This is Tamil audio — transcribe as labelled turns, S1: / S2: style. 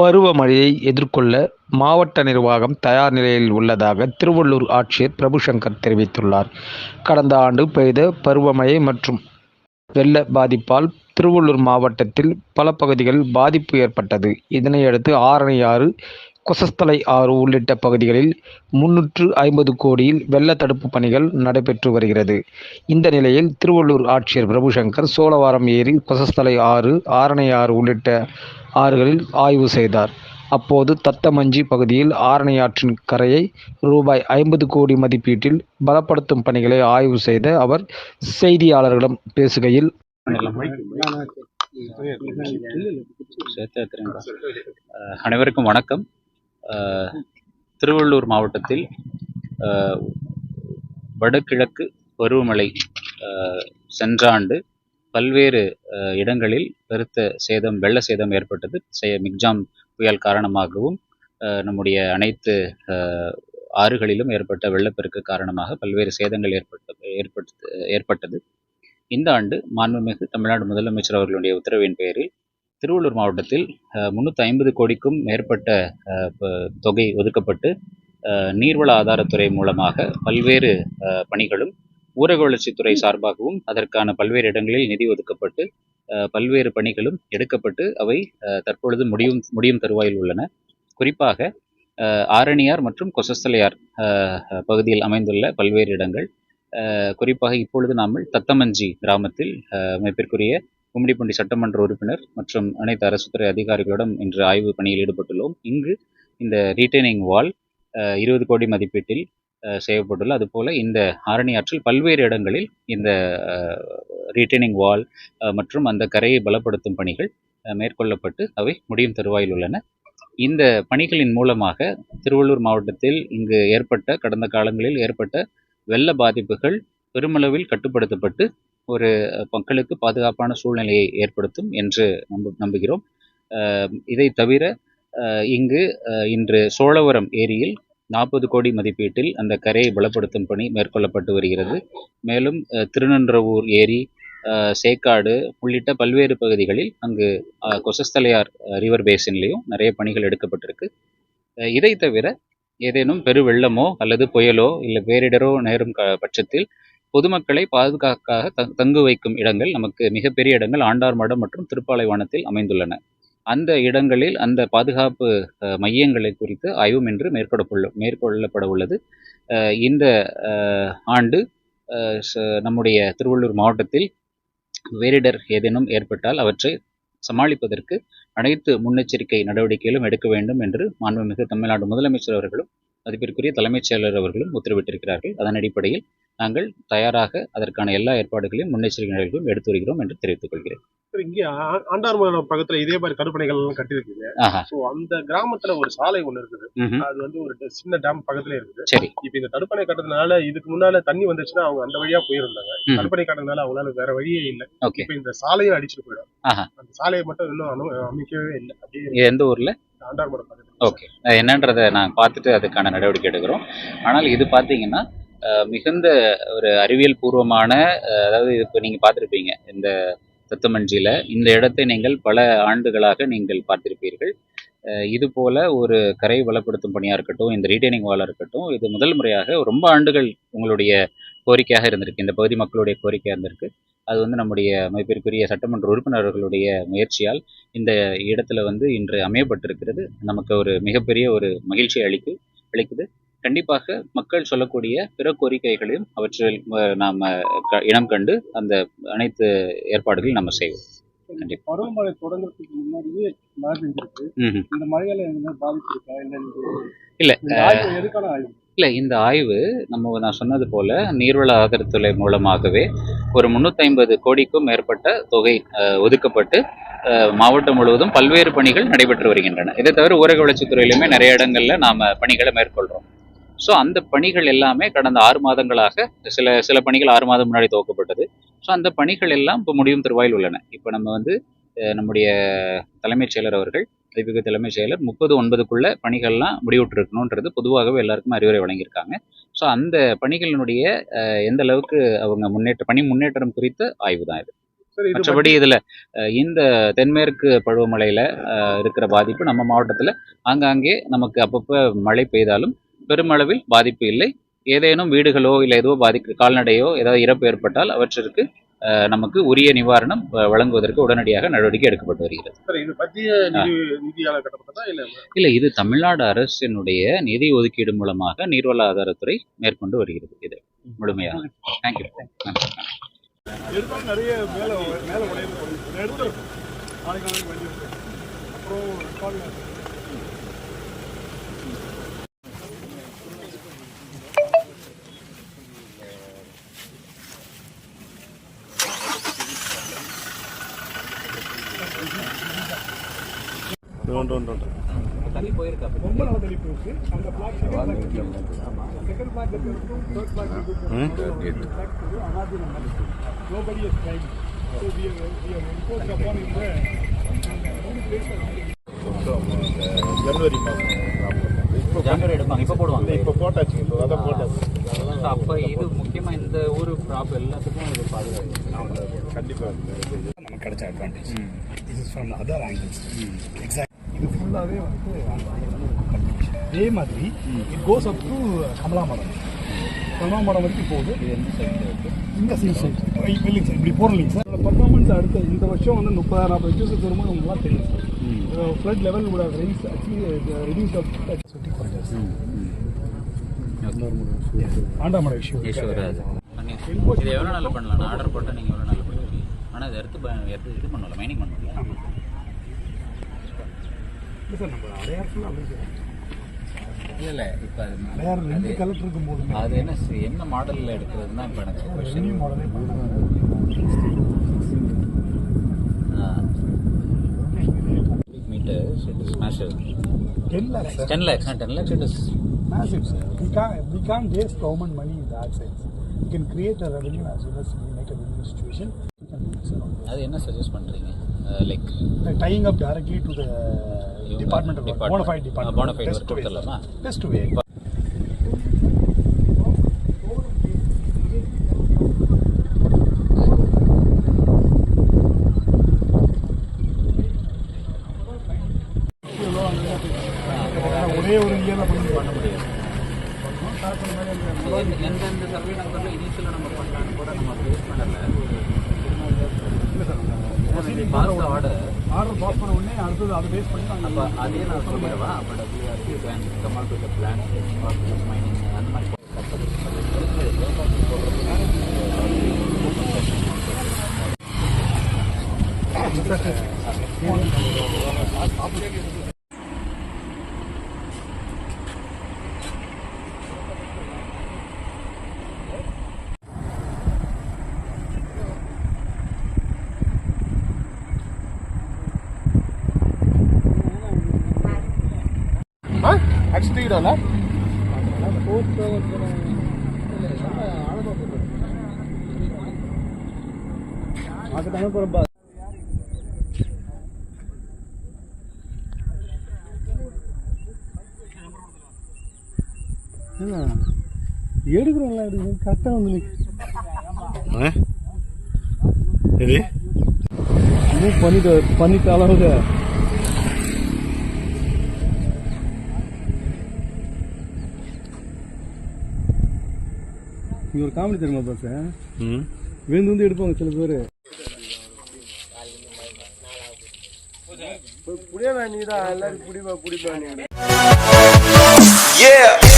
S1: பருவமழையை எதிர்கொள்ள மாவட்ட நிர்வாகம் தயார் நிலையில் உள்ளதாக திருவள்ளூர் ஆட்சியர் பிரபுசங்கர் தெரிவித்துள்ளார். கடந்த ஆண்டு பெய்த பருவமழை மற்றும் வெள்ள பாதிப்பால் திருவள்ளூர் மாவட்டத்தில் பல பகுதிகளில் பாதிப்பு ஏற்பட்டது. இதனையடுத்து ஆரணியாறு, கொசஸ்தலை ஆறு உள்ளிட்ட பகுதிகளில் முன்னூற்று ஐம்பது கோடியில் வெள்ள தடுப்பு பணிகள் நடைபெற்று வருகிறது. இந்த நிலையில் திருவள்ளூர் ஆட்சியர் பிரபுசங்கர் சோழவாரம் ஏரி, கொசஸ்தலை ஆறு, ஆரணை ஆறு உள்ளிட்ட ஆறுகளில் ஆய்வு செய்தார். அப்போது தத்தமஞ்சி பகுதியில் ஆரணியாற்றின் கரையை ரூபாய் ஐம்பது கோடி மதிப்பீட்டில் பலப்படுத்தும் பணிகளை ஆய்வு செய்த அவர் செய்தியாளர்களிடம் பேசுகையில்
S2: அனைவருக்கும் வணக்கம் திருவள்ளூர் மாவட்டத்தில் வடகிழக்கு பருவமழை அஹ் சென்ற ஆண்டு பல்வேறு இடங்களில் பெருத்த சேதம் வெள்ள சேதம் ஏற்பட்டது. மிக்ஜாம் புயல் காரணமாகவும் நம்முடைய அனைத்து ஆறுகளிலும் ஏற்பட்ட வெள்ளப்பெருக்கு காரணமாக பல்வேறு சேதங்கள் ஏற்பட்ட ஏற்பட்டு ஏற்பட்டது. இந்த ஆண்டு மாண்புமிகு தமிழ்நாடு முதலமைச்சர் அவர்களுடைய உத்தரவின் பேரில் திருவள்ளூர் மாவட்டத்தில் முந்நூற்றி ஐம்பது கோடிக்கும் மேற்பட்ட அஹ், தொகை ஒதுக்கப்பட்டு அஹ், நீர்வள ஆதாரத்துறை மூலமாக பல்வேறு அஹ், பணிகளும் ஊரக வளர்ச்சித்துறை சார்பாகவும் அதற்கான பல்வேறு இடங்களில் நிதி ஒதுக்கப்பட்டு அஹ், பல்வேறு பணிகளும் எடுக்கப்பட்டு அவை அஹ், தற்பொழுது முடியும் முடியும் தருவாயில் உள்ளன. குறிப்பாக அஹ், ஆரணியார் மற்றும் கொசஸ்தலையார் அஹ், பகுதியில் அமைந்துள்ள பல்வேறு இடங்கள் குறிப்பாக இப்பொழுது நாமல் தத்தமஞ்சி கிராமத்தில் அஹ், அமைப்பிற்குரிய கும்மிடிப்பூண்டி சட்டமன்ற உறுப்பினர் மற்றும் அனைத்து அரசுத்துறை அதிகாரிகளிடம் இன்று ஆய்வு பணியில் ஈடுபட்டுள்ளோம். இங்கு இந்த ரீட்டைனிங் வால் இருபது கோடி மதிப்பீட்டில் செய்யப்பட்டுள்ள அதுபோல இந்த ஆரணி ஆற்றில் பல்வேறு இடங்களில் இந்த ரீட்டைனிங் வால் மற்றும் அந்த கரையை பலப்படுத்தும் பணிகள் மேற்கொள்ளப்பட்டு அவை முடியும் தருவாயில் உள்ளன. இந்த பணிகளின் மூலமாக திருவள்ளூர் மாவட்டத்தில் இங்கு ஏற்பட்ட கடந்த காலங்களில் ஏற்பட்ட வெள்ள பாதிப்புகள் பெருமளவில் கட்டுப்படுத்தப்பட்டு ஒரு மக்களுக்கு பாதுகாப்பான சூழ்நிலையை ஏற்படுத்தும் என்று நம்பு நம்புகிறோம். இதை தவிர இங்கு இன்று சோழவரம் ஏரியில் நாற்பது கோடி மதிப்பீட்டில் அந்த கரையை பலப்படுத்தும் பணி மேற்கொள்ளப்பட்டு வருகிறது. மேலும் திருநன்றவூர் ஏரி சேக்காடு உள்ளிட்ட பல்வேறு பகுதிகளில் அங்கு கொசஸ்தலையார் ரிவர் பேசின்லேயும் நிறைய பணிகள் எடுக்கப்பட்டிருக்கு. இதை தவிர ஏதேனும் பெரு வெள்ளமோ அல்லது புயலோ இல்லை பேரிடரோ நேரும் க பட்சத்தில் பொதுமக்களை பாதுகாக்காக த- தங்கு வைக்கும் இடங்கள் நமக்கு மிகப்பெரிய இடங்கள் ஆண்டார்மடம் மற்றும் திருப்பாலைவானத்தில் அமைந்துள்ளன. அந்த இடங்களில் அந்த பாதுகாப்பு மையங்களை குறித்து ஆய்வும் என்று மேற்கொள்ளப்பள்ள மேற்கொள்ளப்பட உள்ளது இந்த ஆண்டு நம்முடைய திருவள்ளூர் மாவட்டத்தில் பேரிடர் ஏதேனும் ஏற்பட்டால் அவற்றை சமாளிப்பதற்கு அனைத்து முன்னெச்சரிக்கை நடவடிக்கைகளும் எடுக்க வேண்டும் என்று மாண்புமிகு தமிழ்நாடு முதலமைச்சர் அவர்களும் மதிப்பிற்குரிய தலைமைச் செயலர் அவர்களும் உத்தரவிட்டிருக்கிறார்கள். அதன் அடிப்படையில் நாங்கள் தயாராக அதற்கான எல்லா ஏற்பாடுகளையும் முன்னெச்சரிக்கை நடவடிக்கைகளும் எடுத்து வருகிறோம் என்று தெரிவித்துக் கொள்கிறேன்.
S3: இங்க ஆண்டார்மங்கலம் பக்கத்துல இதே மாதிரி தடுப்பணைகள் எல்லாம் கட்டியிருக்குது சோ அந்த கிராமத்துல ஒரு சாலை ஒண்ணு இருக்குது. அது வந்து ஒரு சின்ன டேம் பக்கத்துல இருக்குது.
S2: சரி.
S3: இப்ப இந்த தடுப்பணை கட்டுறதுனால இதுக்கு முன்னால தண்ணி வந்துச்சுன்னா அவங்க அந்த வழியா போயிருந்தாங்க. தடுப்பணை கட்டுறதுனால அவங்களால வேற வழியே இல்ல. இப்ப இந்த சாலையும் அடிச்சுட்டு போயிடும். அந்த சாலையை மட்டும் இன்னும் அமைக்கவே இல்லை. அப்படியே
S2: எந்த ஊர்ல?
S3: ஆண்டார்மங்கலம் பக்கத்துல.
S2: ஓகே. என்னன்றதை நான் பார்த்துட்டு அதுக்கான நடவடிக்கை எடுக்கிறோம். ஆனால் இது பார்த்தீங்கன்னா மிகுந்த ஒரு அறிவியல் பூர்வமான அதாவது இப்போ நீங்கள் பார்த்துருப்பீங்க இந்த சத்தமஞ்சியில் இந்த இடத்தை நீங்கள் பல ஆண்டுகளாக நீங்கள் பார்த்திருப்பீர்கள். இது போல ஒரு கரை வளப்படுத்தும் பணியாக இருக்கட்டும் இந்த ரீடைனிங் வாலாக இருக்கட்டும் இது முதல் முறையாக ரொம்ப ஆண்டுகள் உங்களுடைய கோரிக்கையாக இருந்திருக்கு. இந்த பகுதி மக்களுடைய கோரிக்கையாக இருந்திருக்கு. அது வந்து நம்முடைய அமைப்பிற்குரிய சட்டமன்ற உறுப்பினர்களுடைய முயற்சியால் இந்த இடத்துல வந்து இன்று அமையப்பட்டிருக்கிறது. நமக்கு ஒரு மிகப்பெரிய ஒரு மகிழ்ச்சி அளிக்கு அளிக்குது. கண்டிப்பாக மக்கள் சொல்லக்கூடிய பிற கோரிக்கைகளையும் அவற்றில் நாம இனம் கண்டு அந்த அனைத்து ஏற்பாடுகளையும் நம்ம செய்வோம்.
S3: பருவமழை தொடங்குறதுக்கு முன்னாடியே மழை பெஞ்சிருக்கு. இந்த மழையால பாதிப்பு இருக்கா? இல்ல எதுக்கான ஆய்வு
S2: இல்ல இந்த ஆய்வு நம்ம நான் சொன்னது போல நீர்வள ஆதரத்துறை மூலமாகவே ஒரு 350 கோடிக்கும் மேற்பட்ட தொகை அஹ், ஒதுக்கப்பட்டு மாவட்டம் முழுவதும் பல்வேறு பணிகள் நடைபெற்று வருகின்றன. இதை தவிர ஊரக வளர்ச்சித்துறையிலுமே நிறைய இடங்கள்ல நாம பணிகளை மேற்கொள்றோம். ஸோ அந்த பணிகள் எல்லாமே கடந்த ஆறு மாதங்களாக சில சில பணிகள் ஆறு மாதம் முன்னாடி துவக்கப்பட்டது. ஸோ அந்த பணிகள் எல்லாம் இப்போ முடியும் திருவாயில் உள்ளன. இப்போ நம்ம வந்து நம்முடைய தலைமைச் செயலர் அவர்கள் மதிப்புக்கு தலைமைச் செயலர் முப்பது ஒன்பதுக்குள்ள பணிகள்லாம் முடிவுற்றிருக்கணுன்றது பொதுவாகவே எல்லாருக்கும் அறிவுரை வழங்கியிருக்காங்க. ஸோ அந்த பணிகளினுடைய எந்த அளவுக்கு அவங்க முன்னேற்ற பணி முன்னேற்றம் குறித்த ஆய்வு தான் இது மற்றபடி இதுல இந்த தென்மேற்கு பருவமழையில அஹ், இருக்கிற பாதிப்பு நம்ம மாவட்டத்துல ஆங்காங்கே நமக்கு அப்பப்போ மழை பெய்தாலும் பெருமளவில் பாதிப்பு இல்லை. ஏதேனும் வீடுகளோ இல்லை எதுவோ பாதிக்க கால்நடையோ ஏதாவது இறப்பு ஏற்பட்டால் அவற்றிற்கு நமக்கு உரிய நிவாரணம் வழங்குவதற்கு உடனடியாக நடவடிக்கை எடுக்கப்பட்டு வருகிறது.
S3: இல்ல?
S2: இது தமிழ்நாடு அரசினுடைய நிதி ஒதுக்கீடு மூலமாக நீர்வள ஆதாரத்துறை மேற்கொண்டு வருகிறது இது. முழுமையாக. தேங்க்யூ
S3: நிறைய இருக்கு. அப்புறம் கால்
S2: தள்ளி போயிருக்கா
S3: ரொம்ப நல்ல தெளிப்பு இருக்கு அந்த block second block third block அனாதி nobody is trying so we we are impose upon இந்த ஜனவரி மாதம் இப்போ
S2: ஜனவரி எடுப்பாங்க இப்போ போடுவாங்க.
S3: இப்போ போட்டாச்சு இப்போ அதான் போட்டாச்சு.
S2: அப்போ இது முக்கியமாக இந்த ஊர் க்ராப் எல்லாத்துக்கும் இது பாதுகாப்பு
S3: கண்டிப்பாக
S4: நமக்கு கிடைச்ச advantage this is from other angles exact ஃபுல்லாகவே வந்து அதே மாதிரி இட் கோஸ் அப் டு கமலாமரம் கமலாமரம் வரைக்கும் போகுது. இந்த சைடு இல்லைங்க சார் இப்படி போகிறீங்க சார் பர்ஃபார்மன்ஸ் அடுத்த இந்த வருஷம் வந்து முப்பதாயிரம் நாற்பது வரும்போது உங்களுக்கு நல்லா தெரியும் சார் ஃப்ளட் லெவல் கூட ரைஸ் ஆக்சுவலி ரெடியூஸ் சுட்டி குறைஞ்சது ஆண்டாமட விஷயம்
S2: இது எவ்வளோ நாள் பண்ணலாம்? நான் ஆர்டர் போட்டால் நீங்கள் எவ்வளோ நாள் பண்ணுவீங்க ஆனால் அதை எடுத்து இது பண்ணல மைனிங் பண்ணல
S4: இல்லை
S2: இல்லை இல்லை இப்போ
S4: ரெண்டு கலெக்டர் இருக்கும்போது
S2: அது என்ன என்ன மாடலில் எடுக்கிறதுனா இப்போ எனக்கு question.
S4: மாடலே
S2: meters, it is massive.
S4: Ten lakhs sir
S2: 10 lakhs, not 10 lakhs, it is
S4: massive sir we can't we can't waste government money in that sense we can create a revenue as well as we make a win-win situation.
S2: அது என்ன சஜஸ்ட் பண்ணுறீங்க like
S4: Like tying up directly to work way
S2: கொடுத்துடலாமா?
S4: best way ஒரே ஒரு இயர்ல பண்ணி பண்ண முடியாது
S2: எந்தெந்த சர்வே நம்பரில் இனிஷியலாக நம்ம பண்ணலான்னு கூட நம்ம பேஸ் பண்ணல பாஸ் ஆர்டர்
S4: ஆர்டர் பாஸ் பண்ண உடனே அடுத்தது அதை பேஸ் பண்ணி நாங்கள்
S2: அதே நான் சொல்லிடுவா அப்போ டபிள்யூஆர்சி பேங்க் கமால் டு த பிளான் மைனிங் அந்த மாதிரி
S3: அடிச்சுட்டீங்களா
S4: எடுக்கிறோம்ல எடுக்கிறோம் கரெக்டாக வந்து
S3: இது
S4: பண்ணிட்டு பண்ணிட்ட இங்க ஒரு காமெடி தெரியுமா பாஸ் விழுந்து வந்து எடுப்பாங்க சில பேர்.
S3: புடியா நீ தான் எல்லாரும் புடிப்பா புடிப்பா நீ
S5: Yeah.